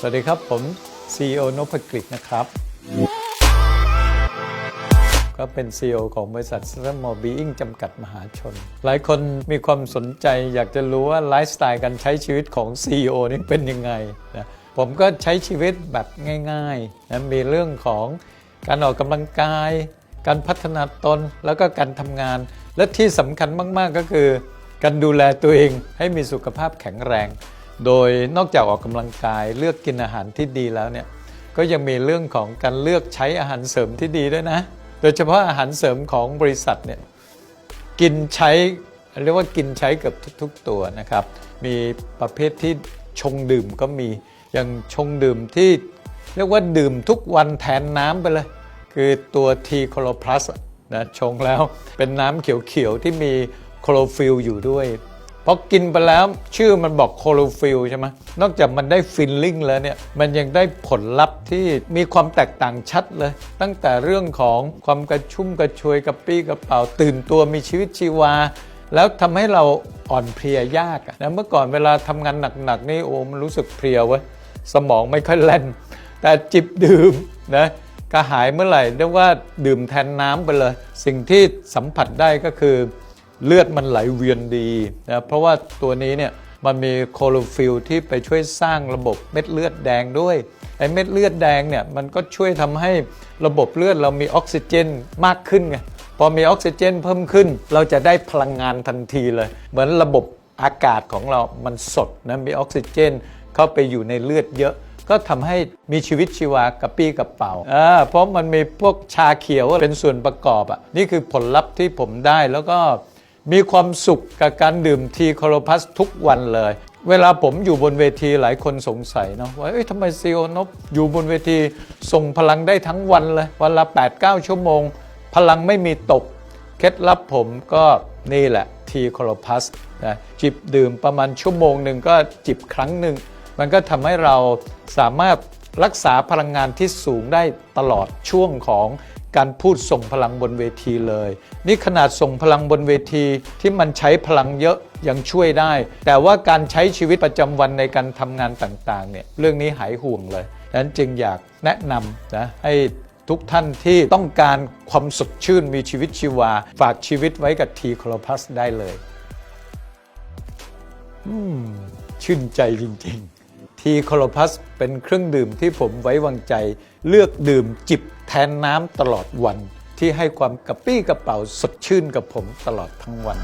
สวัสดีครับ ผม CEO นพกฤษนะครับ ก็เป็น CEO ของบริษัท s t a r m o Being จำกัดมหาชน หลายคนมีความสนใจอยากจะรู้ว่าไลฟ์สไตล์การใช้ชีวิตของ CEO นี่เป็นยังไงนะผมก็ใช้ชีวิตแบบง่ายๆนะมีเรื่องของการออกกำลังกาย การพัฒนาตนแล้วก็การทำงาน และที่สำคัญมากๆก็คือ การดูแลตัวเองให้มีสุขภาพแข็งแรง โดยนอกจากออกกำลังกายเลือกกินอาหารที่ดีแล้วเนี่ยก็ยังมีเรื่องของการเลือกใช้อาหารเสริมที่ดีด้วยนะ โดยเฉพาะอาหารเสริมของบริษัทเนี่ยกินใช้เรียกว่ากินใช้เกือบทุก ๆ ตัวนะครับ มีประเภทที่ชงดื่มก็มีอย่างชงดื่มที่เรียกว่าดื่มทุกวันแทนน้ำไปเลย คือตัว T c h l o Plus อะนะชงแล้วเป็นน้ำเขียวๆที่มีโคลอฟิลอยู่ด้วย พอกินไปแล้วชื่อมันบอกโคโลฟิลใช่ไหมนอกจากมันได้ฟิลลิ่งแล้วเนี่ย มันยังได้ผลลัพธ์ที่มีความแตกต่างชัดเลย ตั้งแต่เรื่องของความกระชุ่มกระชวยกระปี้กระเป๋าตื่นตัวมีชีวิตชีวา แล้วทำให้เราอ่อนเพลียยากนะเมื่อก่อนเวลาทำงานหนักๆนี่โอ้มันรู้สึกเพลียเว้ยสมองไม่ค่อยแล่น แต่จิบดื่มนะกระหายเมื่อไหร่เรียกว่าดื่มแทนน้ำไปเลย สิ่งที่สัมผัสได้ก็คือ เลือดมันไหลเวียนดีนะเพราะว่าตัวนี้เนี่ยมันมีโคโลฟิลที่ไปช่วยสร้างระบบเม็ดเลือดแดงด้วยไอ้เม็ดเลือดแดงเนี่ยมันก็ช่วยทำให้ระบบเลือดเรามีออกซิเจนมากขึ้นไงพอมีออกซิเจนเพิ่มขึ้น เราจะได้พลังงานทันทีเลย เหมือนระบบอากาศของเรามันสดนะมีออกซิเจน เข้าไปอยู่ในเลือดเยอะ ก็ทำให้มีชีวิตชีวากระปี้กระเป๋าอ่าเพราะมันมีพวกชาเขียวเป็นส่วนประกอบอะนี่คือผลลัพธ์ที่ผมได้แล้วก็ มีความสุขกับการดื่มทีโคโลพัสทุกวันเลย เวลาผมอยู่บนเวทีหลายคนสงสัยเนาะว่าเอ้ยทำไมซีโอนบอยู่บนเวทีส่งพลังได้ทั้งวันเลย วันละ 8-9 ชั่วโมง พลังไม่มีตก เคล็ดลับผมก็นี่แหละทีโคโลพัสนะจิบดื่มประมาณชั่วโมงหนึ่งก็จิบครั้งหนึ่ง มันก็ทำให้เราสามารถรักษาพลังงานที่สูงได้ตลอดช่วงของ การพูดส่งพลังบนเวทีเลย นี่ขนาดส่งพลังบนเวทีที่มันใช้พลังเยอะยังช่วยได้ แต่ว่าการใช้ชีวิตประจำวันในการทำงานต่างๆเนี่ยเรื่องนี้หายห่วงเลยดังนั้นจึงอยากแนะนำนะให้ทุกท่านที่ต้องการความสดชื่นมีชีวิตชีวา ฝากชีวิตไว้กับทีโคลพัสได้เลย อืม ชื่นใจจริง ๆ ทีโคลพัสเป็นเครื่องดื่มที่ผมไว้วางใจ เลือกดื่มจิบแทนน้ำตลอดวัน ที่ให้ความกระปี้กระเป๋าสดชื่นกับผมตลอดทั้งวัน